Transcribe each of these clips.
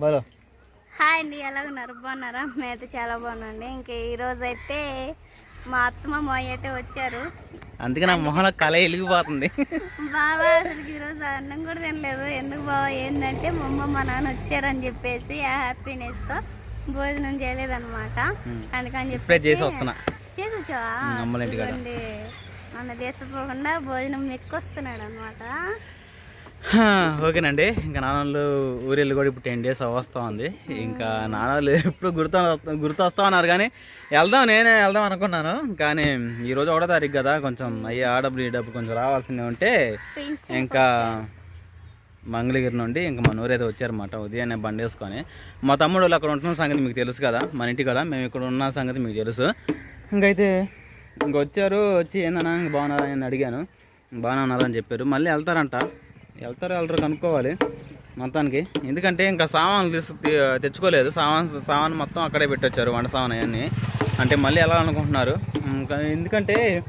బలో. హాయ్ అండి ఎలా ఉన్నారు? బాగున్నారా? మేమైతే చాలా బాగున్నాండి ఇంక ఈరోజు అయితే మా అత్తమ్మ మాయ అయితే వచ్చారు. అందుకే నా మొహంలో కళ వెలిగిపోతుంది. బాబా అసలు ఈరోజు అన్నం కూడా తినలేదు. ఎందుకు బాబా ఏంటంటే మా అమ్మ మా నాన్న వచ్చారని చెప్పేసి ఆ హ్యాపీనెస్తో భోజనం చేయలేదన్నమాట. అందుకని చెప్పి చేసి వస్తున్నా. చేసి వచ్చావా? మన దేశపోకుండా భోజనం మెచ్చుకొస్తున్నాడు అనమాట హా, ఓకేనండి. ఇంకా నాన్నలు ఊరెళ్ళి కూడా ఇప్పుడు టెన్ డేస్ వస్తూ ఉంది. ఇంకా నాన్నలు ఎప్పుడు గుర్తు గుర్తు వస్తా ఉన్నారు కానీ వెళ్దాం నేనే వెళ్దాం అనుకున్నాను. కానీ ఈరోజు ఒకటో తారీఖు కదా కొంచెం అయ్యి ఆ డబ్బులు ఈ డబ్బు కొంచెం రావాల్సిందే ఉంటే ఇంకా మంగళగిరి నుండి ఇంకా మన ఊరైతే వచ్చారన్నమాట ఉదయాన్నే బండి వేసుకొని. మా తమ్ముడు వాళ్ళు అక్కడ ఉంటున్న సంగతి మీకు తెలుసు కదా మన ఇంటి కదా మేము ఇక్కడ ఉన్న సంగతి మీకు తెలుసు. ఇంకైతే ఇంక వచ్చారు వచ్చి ఏందన్నా ఇంక బాగున్నారా? అని అడిగాను. బాగానే ఉన్నారా? అని చెప్పారు. మళ్ళీ వెళ్తారంట. వెళ్తారో వెళ్తారో కనుక్కోవాలి మొత్తానికి. ఎందుకంటే ఇంకా సామాన్లు తీసు తెచ్చుకోలేదు. సామాన్ సామాన్ మొత్తం అక్కడే పెట్టొచ్చారు వంట సామాన్ అవన్నీ. అంటే మళ్ళీ వెళ్ళాలనుకుంటున్నారు. ఇంకా ఎందుకంటే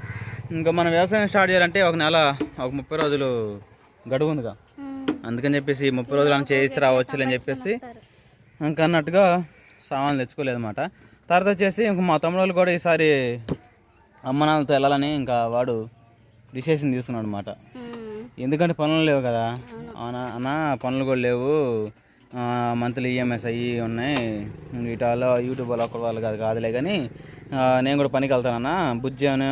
ఇంకా మనం వ్యవసాయం స్టార్ట్ చేయాలంటే ఒక నెల ఒక ముప్పై రోజులు గడువు ఉందిగా. అందుకని చెప్పేసి ముప్పై రోజులు ఆమె చేసి రావచ్చు అని చెప్పేసి ఇంకా అన్నట్టుగా సామాన్లు తెచ్చుకోలేదు అనమాట తర్వాత వచ్చేసి ఇంక మా తమ్ముడు కూడా ఈసారి అమ్మ నాన్నలతో వెళ్ళాలని ఇంకా వాడు డిసిషన్ తీసుకున్నాడు అనమాట ఎందుకంటే పనులు లేవు కదా? అవునా? అన్న పనులు కూడా లేవు. మంత్లీ ఈఎంఐస్ అయ్యి ఉన్నాయి. వీటిలో యూట్యూబ్ వాళ్ళు ఒక్కరు వాళ్ళు కాదు కాదులే కానీ నేను కూడా పనికి వెళ్తానన్న బుజ్జి అనే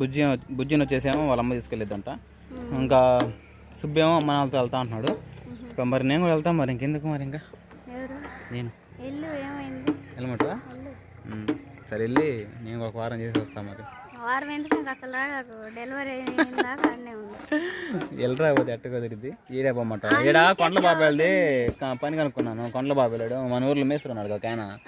బుజ్జి బుజ్జిని వచ్చేసేమో వాళ్ళ అమ్మ తీసుకెళ్ళిద్దంట. ఇంకా సుబ్బేమో అమ్మ నాన్నలతో వెళ్తా అంటున్నాడు. ఇంకా మరి నేను కూడా వెళ్తాను మరి. ఇంకెందుకు మరి ఇంకా? నేను. వెళ్ళమంటావా ఉమ్, సరే వెళ్ళి నేను ఒక వారం చేసి వస్తాను మరి. వారం ఎందుకు ఇంకా అసలు రాగాకు డెలివరీ అయిందాక అన్నీ ఉంది వెళ్ళరా పోతే కుదిరిద్ది. ఈడే పోమంటావు ఈడ కొండల క- పని కనుక్కున్నాను. కొండల బాబాయలాడు మన ఊర్లో మేస్తున్నాడు ఒక ఆయన.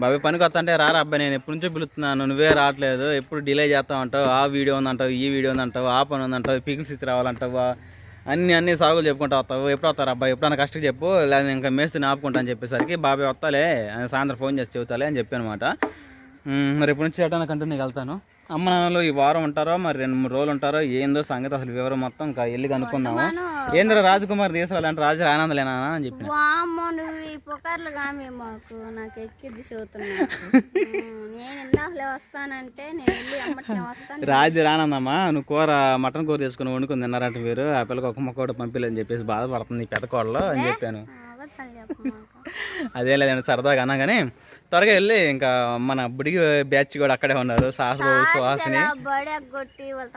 బాబాయ్ పనికి వస్తా అంటే రారా అబ్బాయి నేను ఎప్పటి నుంచో పిలుస్తున్నాను. నువ్వే రావట్లేదు. ఎప్పుడు డిలే చేస్తా అంటావు. ఆ వీడియో ఉందంటావు ఈ వీడియో ఉందంటావు ఆ పని ఉందంటావు పికిల్స్ ఇచ్చి రావాలంటావు. అన్ని అన్ని సాగులు చెప్పుకుంటూ వస్తావు. ఎప్పుడు వస్తారు అబ్బాయి ఎప్పుడన్నా కష్టం చెప్పు. లేదా ఇంకా మేస్త్రిని ఆపుకుంటా అని చెప్పేసరికి బాబాయ్ వస్తాలే. అని సాయంత్రం ఫోన్ చేసి చెబుతాలే అని చెప్పాను అనమాట మరి ఎప్పటి నుంచి ఎటన్నా కంటిన్యూ వెళ్తాను? అమ్మ నాన్నలు ఈ వారం ఉంటారో మరి రెండు మూడు రోజులు ఉంటారో ఏందో సంగతి అసలు వివరం మొత్తం ఇంకా వెళ్ళి కనుక్కుందాము? ఏంద్ర రాజకుమార్ తీసుకోవాలంటే రాజు ఆనందలేనా అని చెప్పిన. రాజు రానందమ్మా నువ్వు కూర మటన్ కూర తీసుకుని వండుకుని తిన్నారంట మీరు. ఆ పిల్లకి ఒక మొక్క కూడా పంపిలేని చెప్పేసి బాధపడుతుంది పెద్ద కోడలో అని చెప్పాను. అదే లేదండి సరదాగా అన్నా కానీ త్వరగా వెళ్ళి ఇంకా మన బుడిగి బ్యాచ్ కూడా అక్కడే ఉన్నారు. సాహసు సుహాసిని. అలా బడి కొట్టి వాళ్ళ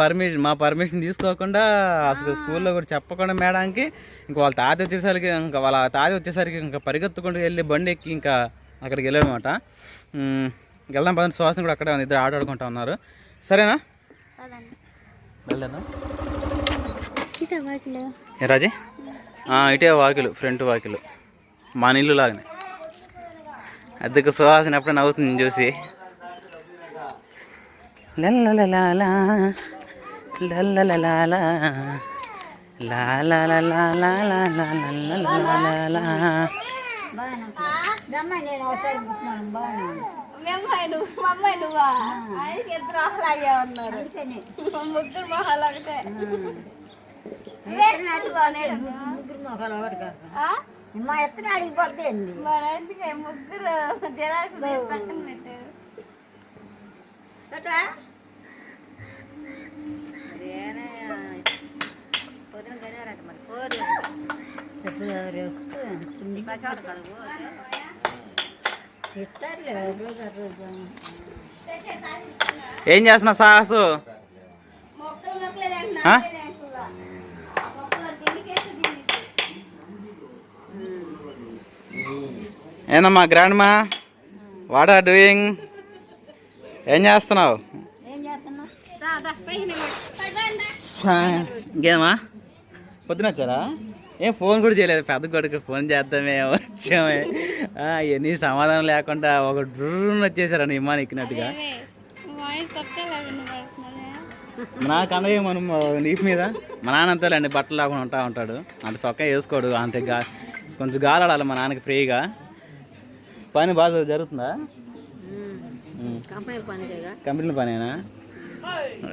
పర్మిషన్ మా పర్మిషన్ తీసుకోకుండా అసలు స్కూల్లో కూడా చెప్పకుండా మేడానికి ఇంకా వాళ్ళ తాత వచ్చేసరికి ఇంకా వాళ్ళ తాత వచ్చేసరికి ఇంకా పరిగెత్తుకుంటూ వెళ్ళి బండి ఎక్కి ఇంకా అక్కడికి వెళ్ళామన్నమాట. వెళ్దాం పదండి సుహాసిని కూడా అక్కడే ఉంది ఇద్దరు ఆట ఆడుకుంటా ఉన్నారు. సరేనా? ఏ రాజీ? ఇటే వాకిలు ఫ్రంట్ వాకిలు. మా నీళ్ళు లాగానే. అద్దెకు సువాసన ఎప్పుడు నవ్వుతుంది చూసి. ముగ్గురు మొహాలు ఒకటే మా ఎత్తన అడిగిపోద్ది మరి అందుకే ముగ్గురు జనాలకు పక్కన పెట్టారు. ఏం చేస్తున్నావు సాహసు మొక్కలు మొక్కలేదు ఆ? మొక్కలు దీనికేసి దీనికి ఏందమ్మా గ్రాండ్ మా వాట్ ఆర్ డూయింగ్ ఏం చేస్తున్నావు? ఇంకేమా పొద్దున వచ్చారా? ఏం ఫోన్ కూడా చేయలేదు. పెద్ద కొడుకు ఫోన్ చేద్దామే వచ్చామే. ఇవన్నీ సమాధానం లేకుండా ఒక డ్రూన్ వచ్చేసారని ఇమ్మాని ఎక్కినట్టుగా. వాయిస్ కొట్టేలాగా పడుతున్నానే నాకు అన్నయ్య మనం నీటి మీద. మా నాన్న అంతేలేండి బట్టలు లేకుండా ఉంటా ఉంటాడు. అంత సొక్క వేసుకోడు. అంతే గా కొంచెం గాలాడాలి మా నాన్నకి ఫ్రీగా. పని బాగా జరుగుతుందా. కంపెనీ పనేనా?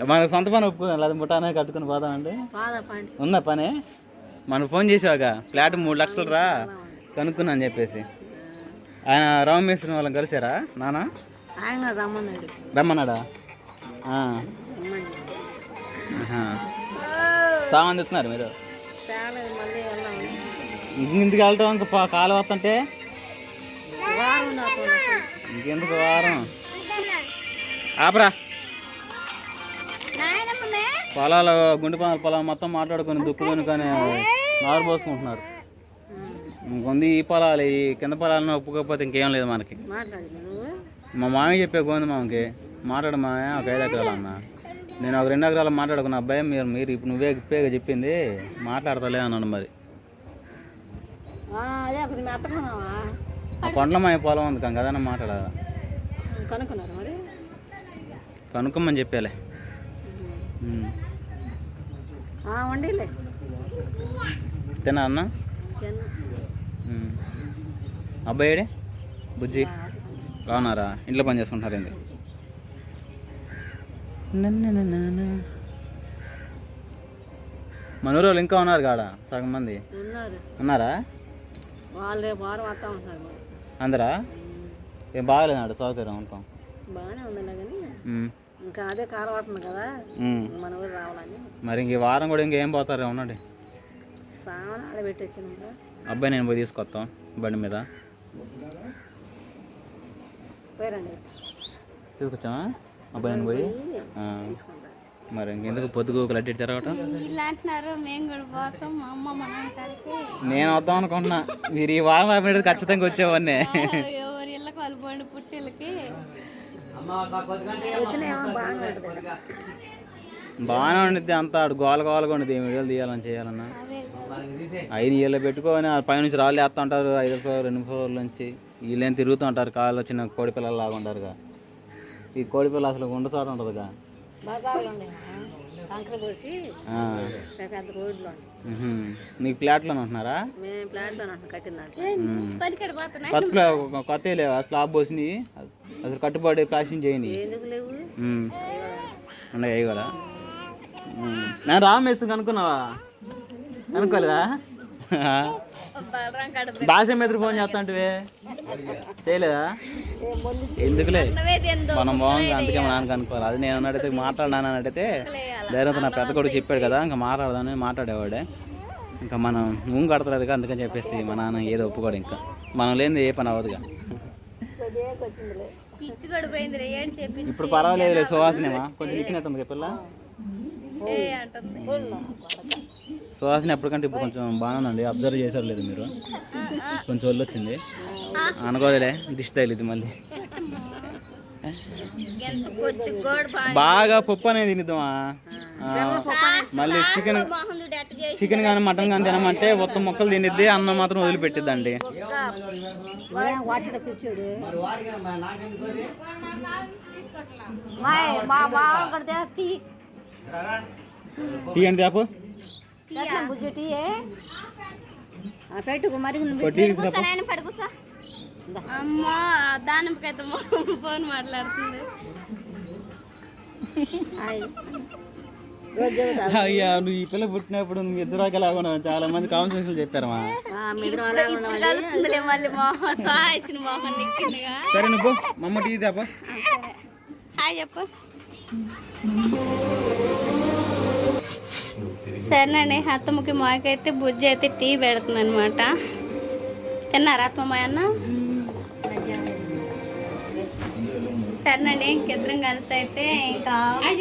మన సొంత పని ఒప్పుకున్నాం లేదా ముఠానే కట్టుకుని పోదామండి ఉందా పని? మనకు ఫోన్ చేసావుగా ఫ్లాట్ మూడు లక్షలు రా కనుక్కున్నా అని చెప్పేసి. ఆయన రామేశ్వరం వాళ్ళని కలిసారా? నానా? రమ్మన్నాడు. సామాన్ తెచ్చుకున్నారు మీరు? ఇంకెందుకు వెళ్ళటం ఇంకా కాలు వస్తుంటే ఇంకెందుకు వారం? ఆపరా. పొలాలు గుండె పొలాలు పొలం మొత్తం మాట్లాడుకొని దుక్కుకొని కానీ నారు పోసుకుంటున్నారు. ఇంకొంది ఈ పొలాలు ఈ కింద పొలాలను ఒప్పుకోకపోతే ఇంకేం లేదు మనకి. మా మామయ్య చెప్పే గోంది మామకి మాట్లాడు మామయ్య ఒక ఐదు ఎకరాలు అన్న. నేను ఒక రెండు ఎకరాలు మాట్లాడుకున్న అబ్బాయి మీరు మీరు ఇప్పుడు నువ్వే ఇప్పేగా చెప్పింది మాట్లాడతలే అన్నాను మరి. అదే ఒకటి మెత్తకున్నావా ఆ కొండల మాయ పొలం ఉంది కదా మాట్లాడాలి కనుక్కున్నారు మరి? కనుక్కోమని చెప్పాలే. వండిలే. అన్న? తిన్నా. ఉమ్. అబ్బాయి ఏడే? బుజ్జి? బాగున్నారా? ఇంట్లో పని చేసుకుంటారు ఏంది? మన ఊరు వాళ్ళు ఇంకా ఉన్నారు కాడ? సగం మంది. ఉన్నారు. వాళ్ళు వారం వస్తా మరి. అందరా? ఏం బాగాలేదు నాడు సౌకర్యం ఉంటాం బాగానే ఉందిలే కానీ. ఇంకా అదే కాలం అవుతుంది కదా. మన ఊరు రావాలని. మరి ఇంక ఈ వారం కూడా ఇంకేం పోతారు? ఉండండి. సామాన్ ఆడబెట్టి అబ్బాయి నేను పోయి తీసుకొస్తాం బండి మీద. పోయిరండి. తీసుకొచ్చామా అబ్బాయి నేను పోయి. మరి ఇంకెందుకు పొద్దుగు లడ్డు తిరగటం వీళ్ళు అంటున్నారు మేము కూడా పోతాం మా అమ్మ మన అంటారికి నేను వద్దాం అనుకుంటున్నా. మీరు ఈ వారం ఆపేది ఖచ్చితంగా వచ్చేవాడిని. ఎవరి ఇళ్ళకి వాళ్ళు పోండి పుట్టిళ్ళకి. ఏమో బాగానే ఉండిద్ది అంతా. ఆడు గోల గోలగా ఉండిద్ది. ఏం వీడియోలు తీయాలని చేయాలన్నా. ఐదు ఏళ్ళు పెట్టుకొని ఆ పైనుంచి రాళ్ళు వేస్తూ ఉంటారు. ఐదు ఫ్లోర్ రెండు ఫ్లోర్ల నుంచి వీళ్ళేం తిరుగుతూ ఉంటారు. కాళ్ళు చిన్న కోడి పిల్లలు లాగా ఉంటారుగా. ఈ కోడి పిల్ల అసలు చోట ఉంటుందిగా. ఉంటున్నారా? మేము ప్లాట్లో పోతున్నాయి కొత్త లేవా స్లాబ్ పోసినాయి అసలు కట్టుబడి ప్లాస్టింగ్ లేవు? ఉన్నాయి అవి కూడా. నేను రామ్ వేస్తుంది అనుకున్నావా అనుకోలేదా భాష మీద ఫోన్ చేస్తా అంటే చేయలేదా? ఎందుకులే? మనం బాగుంది అందుకే మా నాన్నకి అనుకోవాలి. అది నేను అన్నట్టయితే మాట్లాడినాను అని అడిగితే ధైర్యంతో నా పెద్ద కొడుకు చెప్పాడు కదా ఇంకా మాట్లాడదాని మాట్లాడేవాడే. ఇంకా మనం ఊంగు కడతలేదు అందుకని చెప్పేసి మా నాన్న ఏదో ఒప్పుకోడు ఇంకా. మనం లేనిది ఏ పని అవ్వదుగా. ఇప్పుడు పర్వాలేదు సువాసనేమా? కొంచెం ఇచ్చినట్టుంది పిల్ల? సువాసన ఎప్పటికంటే ఇప్పుడు కొంచెం బాగానే ఉందండి అబ్జర్వ్ చేశారు లేదు మీరు. కొంచెం ఒళ్ళు వచ్చింది అనుకోదులే దిష్టి తగిలింది మళ్ళీ. బాగా పప్పు అనేది తినిద్దామా మళ్ళీ చికెన్ చికెన్ కానీ మటన్ కానీ తినమంటే మొత్తం మొక్కలు తినిద్ది అన్నం మాత్రం వదిలిపెట్టిద్దండి. టీ టీ అంటే పెట్టు మరి అమ్మా ఫోన్ మాట్లాడుతుంది. అయ్యా నువ్వు ఈ పిల్ల పుట్టినప్పుడు నువ్వు ఇద్దరు ఒకలాగా ఉన్నావు. చాలా మంది చెప్పారమ్మా సాసిన మొహం నిక్కిందిగా సరే నువ్వు మా అమ్మ టీ హాయ్ చెప్పు. సరేనండి అత్తమ్మకి మాకైతే బుజ్జి అయితే టీ పెడుతుంది అనమాట తిన్నారా అత్తమ్మ అన్న? సరేనండి ఇంకిద్దరం కలిసి అయితే ఇంకా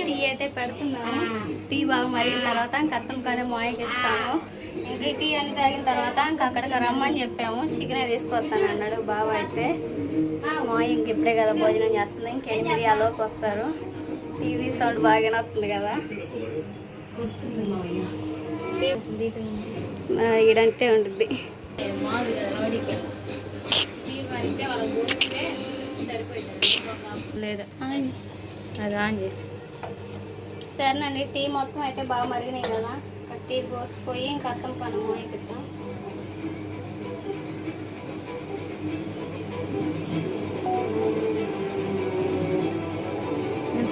టీ అయితే పెడుతున్నాము. టీ బాగా మరిగిన తర్వాత ఇంకా అత్తమ్మకనే మాయకి ఇస్తాము. ఇంక టీ అని తాగిన తర్వాత ఇంకా అక్కడికి రమ్మని చెప్పాము. చికెన్ తీసుకొస్తాను అన్నాడు బాబా అయితే. మాయ ఇంక ఇప్పుడే కదా భోజనం చేస్తుంది. ఇంకెనిమిది ఆలోపు వస్తారు. టీవీ సౌండ్ బాగానే వస్తుంది కదా. ఈడంతే ఉంటుంది లేదు. అది ఆన్ చేసి. సరేనండి టీ మొత్తం అయితే బాగా మరిగినాయి కదా. టీ పోసిపోయి ఇంకా అత్తం పని మోయికిద్దాం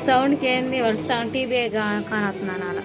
సౌండ్కి ఏంది? వాళ్ళు సౌండ్ టీవీ కానొస్తున్నాను అలా.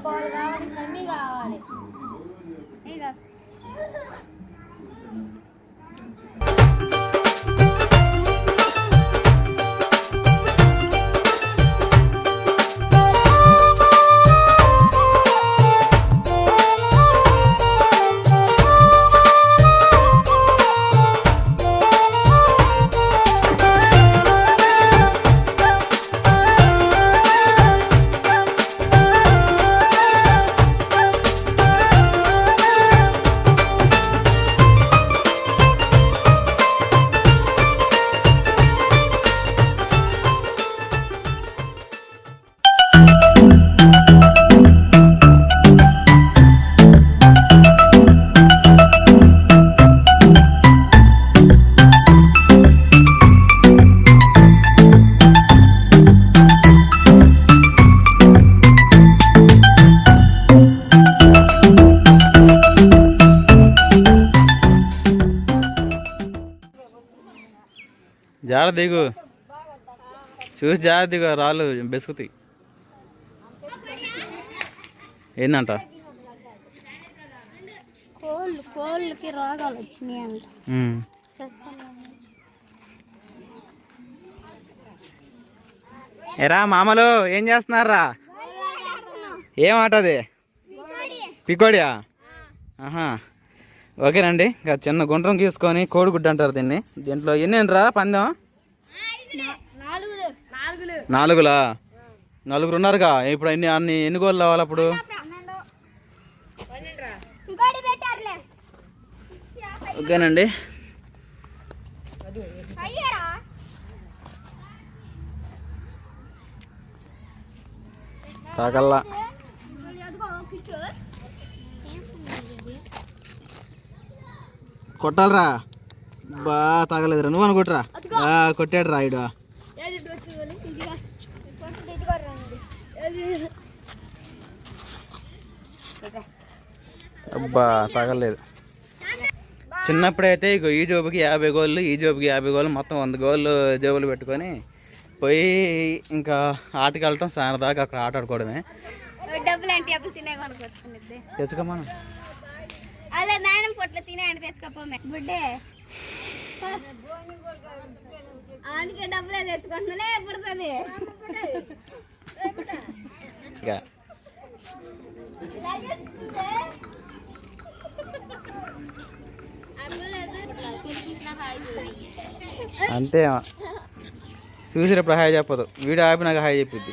బాల్ కావాలి పాలు కావాలి అన్నీ కావాలి. ఇక. జాగ్రత్త దిగు. చూసి జాగ్రత్త దిగు రాళ్ళు బెసుకుతాయి. ఏందంట? కోళ్ళు కోళ్ళకి రోగాలు వచ్చినాయి అంట ఉమ్. ఎరా మామలు ఏం చేస్తున్నారా? ఏం పికోడియా? ఆహా. ఓకేనండి ఇంకా చిన్న గుండ్రం తీసుకొని కోడిగుడ్డు అంటారు దీన్ని. దీంట్లో ఎన్ని రా పందెం? నాలుగులా? నలుగురు ఉన్నారుగా ఇప్పుడు ఎన్ని అన్ని ఎన్ని గోళ్ళు రావాలి అప్పుడు? ఓకేనండి. తాకల్లా. కొట్టాలరా. బా తాగలేదురా. నువ్వు అనుకుంటురా? కొట్టాడు రా ఇడు అబ్బా తాగలేదు. చిన్నప్పుడైతే ఇగో ఈ జోబుకి యాభై గోళ్ళు ఈ జోబుకి యాభై గోళ్ళు మొత్తం వంద గోళ్ళు జోబులు పెట్టుకొని పోయి ఇంకా ఆటకి వెళ్ళటం సాయంత్రం దాకా అక్కడ ఆట ఆడుకోవడమే. డబ్బులు అంటే తినే తెచ్చుకోమా అదే నాయనం పొట్ల తినేయండి తెచ్చుకోపోమే. బుడ్డే. అందుకే డబ్బులే తెచ్చుకుంటున్నాలే పుడుతుంది. అంతే చూసినప్పుడు హాయ్ చెప్పదు. వీడియో ఆపినాక హాయ్ చెప్పిద్ది.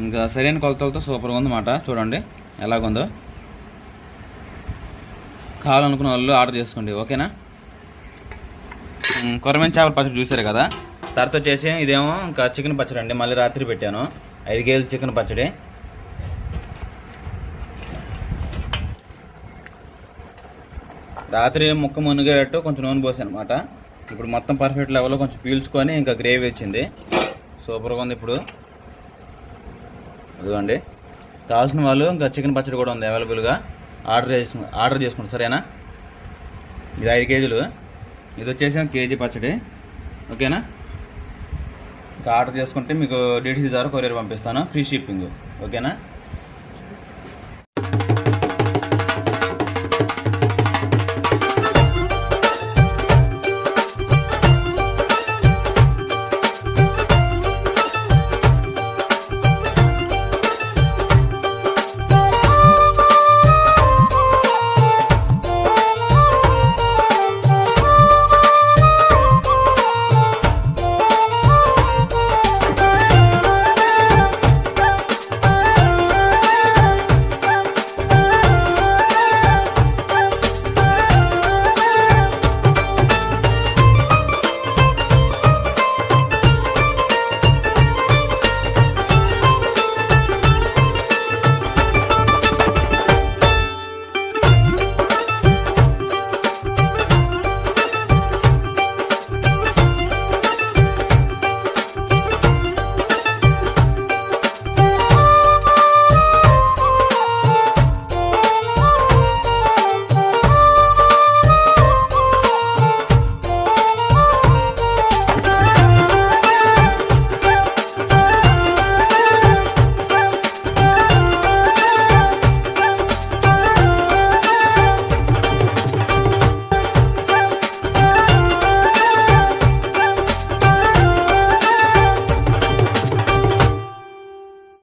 ఇంకా సరైన కొలతలతో సూపర్గా ఉందన్నమాట. చూడండి ఎలాగుందో. కావాలనుకున్న వాళ్ళు ఆర్డర్ చేసుకోండి ఓకేనా? కొరమైన చేపల పచ్చడి చూసారు కదా? తర్వాత వచ్చేసి ఇదేమో ఇంకా చికెన్ పచ్చడి అండి మళ్ళీ రాత్రి పెట్టాను. ఐదు కేజీలు చికెన్ పచ్చడి. రాత్రి ముక్క మునిగేటట్టు కొంచెం నూనె పోసాను అనమాట ఇప్పుడు మొత్తం పర్ఫెక్ట్ లెవెల్లో కొంచెం పీల్చుకొని ఇంకా గ్రేవీ వచ్చింది. సూపర్గా ఉంది ఇప్పుడు. ఇదిగోండి. కావాల్సిన వాళ్ళు ఇంకా చికెన్ పచ్చడి కూడా ఉంది అవైలబుల్గా. ఆర్డర్ చేసు ఆర్డర్ చేసుకోండి సరేనా? ఇది ఐదు కేజీలు. ఇది వచ్చేసి కేజీ పచ్చడి. ఓకేనా? ఇంకా ఆర్డర్ చేసుకుంటే మీకు డీటీసీ ద్వారా కొరియర్ పంపిస్తాను. Free shipping. ఓకేనా?